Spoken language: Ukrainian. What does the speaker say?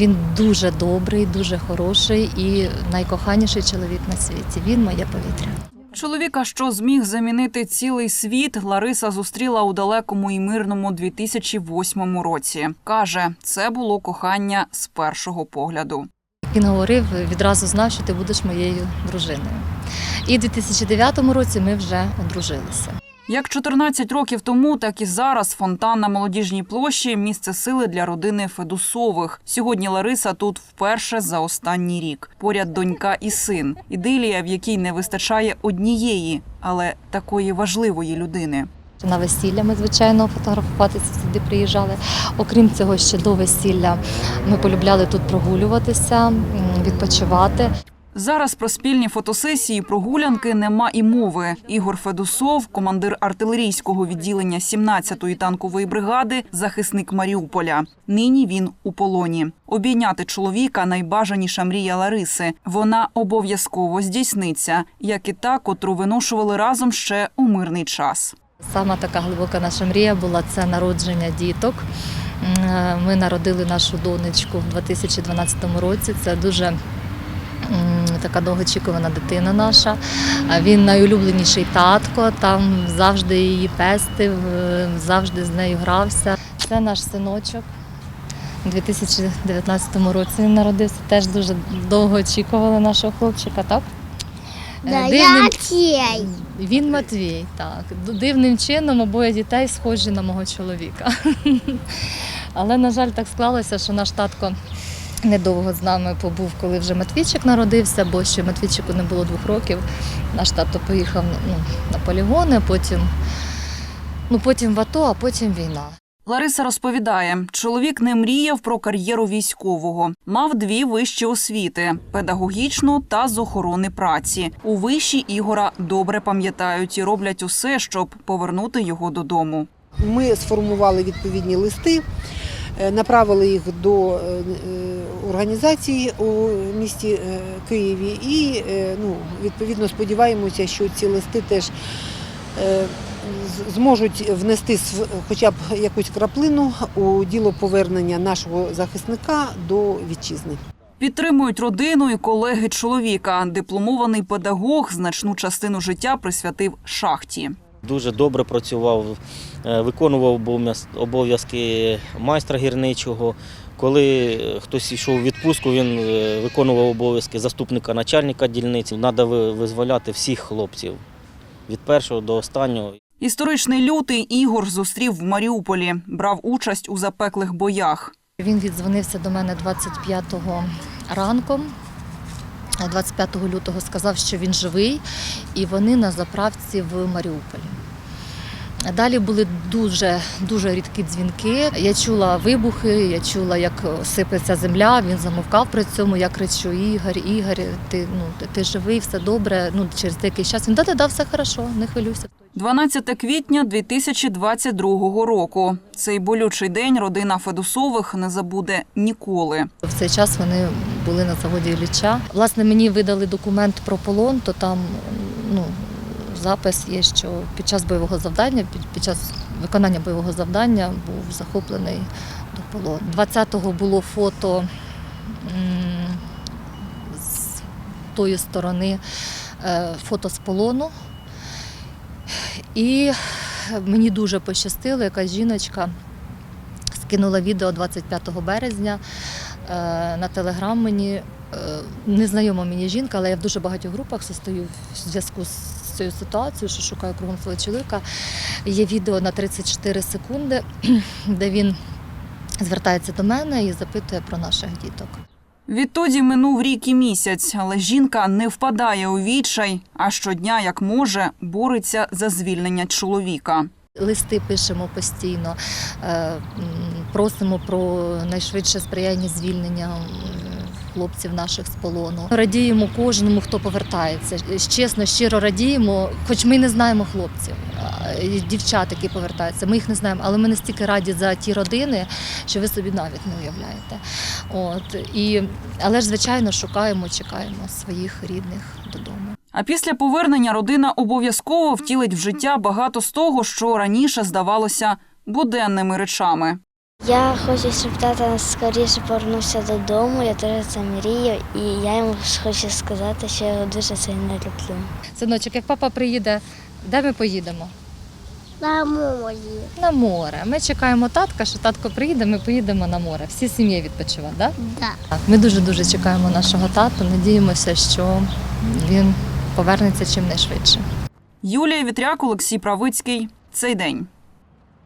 Він дуже добрий, дуже хороший і найкоханіший чоловік на світі. Він моє повітря. Чоловіка, що зміг замінити цілий світ, Лариса зустріла у далекому і мирному 2008 році. Каже, це було кохання з першого погляду. Він говорив, відразу знав, що ти будеш моєю дружиною. І в 2009 році ми вже одружилися. Як 14 років тому, так і зараз фонтан на молодіжній площі місце сили для родини Федусових. Сьогодні Лариса тут вперше за останній рік. Поряд донька і син. Ідилія, в якій не вистачає однієї, але такої важливої людини. На весілля ми, звичайно, фотографуватися сюди приїжджали. Окрім цього, ще до весілля ми полюбляли тут прогулюватися, відпочивати. Зараз про спільні фотосесії, прогулянки нема і мови. Ігор Федусов, командир артилерійського відділення 17-ї танкової бригади, захисник Маріуполя. Нині він у полоні. Обійняти чоловіка найбажаніша мрія Лариси. Вона обов'язково здійсниться, як і та, котру виношували разом ще у мирний час. Сама така глибока наша мрія була це народження діток. Ми народили нашу донечку в 2012 році. Це дуже м, така довгоочікувана дитина наша. Він найулюбленіший татко, там завжди її пестив, е, завжди з нею грався. Це наш синочок. У 2019 році він народився. Теж дуже довго очікували нашого хлопчика, так? Е, Да, дивним- я він Матвій, так. Дивним чином обоє дітей схожі на мого чоловіка. Але, на жаль, так склалося, що наш татко недовго з нами побув, коли вже Матвійчик народився, бо ще Матвійчику не було двох років. Наш тато поїхав ну, на полігони, потім, ну, потім в АТО, а потім війна. Лариса розповідає, чоловік не мріяв про кар'єру військового. Мав дві вищі освіти педагогічну та з охорони праці. У виші Ігора добре пам'ятають і роблять усе, щоб повернути його додому. Ми сформували відповідні листи, направили їх до е, е, організації у місті е, Києві і е, ну, відповідно сподіваємося, що ці листи теж е, зможуть внести хоча б якусь краплину у діло повернення нашого захисника до вітчизни. Підтримують родину і колеги чоловіка. Дипломований педагог значну частину життя присвятив шахті. Дуже добре працював, е, виконував обов'яз- обов'язки майстра гірничого. Коли е, хтось йшов у відпустку, він е, виконував обов'язки заступника начальника дільниці. Треба визволяти всіх хлопців від першого до останнього. Історичний лютий Ігор зустрів в Маріуполі, брав участь у запеклих боях. Він віддзвонився до мене 25-го ранком. 25 лютого сказав, що він живий, і вони на заправці в Маріуполі. Далі були дуже дуже рідкі дзвінки. Я чула вибухи, я чула, як сипеться земля. Він замовкав при цьому. Я кричу: Ігор, Ігор, ти ну ти, ти живий, все добре. Ну через деякий час він да, да, да, все хорошо, не хвилюйся. 12 квітня 2022 року. Цей болючий день родина Федусових не забуде ніколи. В цей час вони були на заводі Ілліча. Власне, мені видали документ про полон, то там ну, запис є, що під час бойового завдання, під, під час виконання бойового завдання був захоплений до полону. 20-го було фото з тої сторони, е, фото з полону. І мені дуже пощастило, якась жіночка скинула відео 25 березня е, на телеграм мені. е, Незнайома мені жінка, але я в дуже багатьох групах состою в зв'язку з цією ситуацією, що шукаю кругом свого чоловіка. Є відео на 34 секунди, де він звертається до мене і запитує про наших діток. Відтоді минув рік і місяць, але жінка не впадає у відчай, а щодня, як може, бореться за звільнення чоловіка. Листи пишемо постійно, е, просимо про найшвидше сприяння звільнення хлопців наших з полону. Радіємо кожному, хто повертається. Чесно, щиро радіємо, хоч ми не знаємо хлопців, дівчат, які повертаються. Ми їх не знаємо, але ми настільки раді за ті родини, що ви собі навіть не уявляєте. От і але ж звичайно шукаємо, чекаємо своїх рідних додому. А після повернення родина обов'язково втілить в життя багато з того, що раніше здавалося буденними речами. Я хочу, щоб тата скоріше повернувся додому. Я теж це мрію, і я йому хочу сказати, що я його дуже сильно люблю. Синочок, як папа приїде, де ми поїдемо? На мої. На море. Ми чекаємо татка, що татко приїде, ми поїдемо на море. Всі сім'ї відпочивати, да? Да. Так. Ми дуже дуже чекаємо нашого тату. Надіємося, що він повернеться чим найшвидше. Юлія Вітряк, Олексій Правицький. Цей день.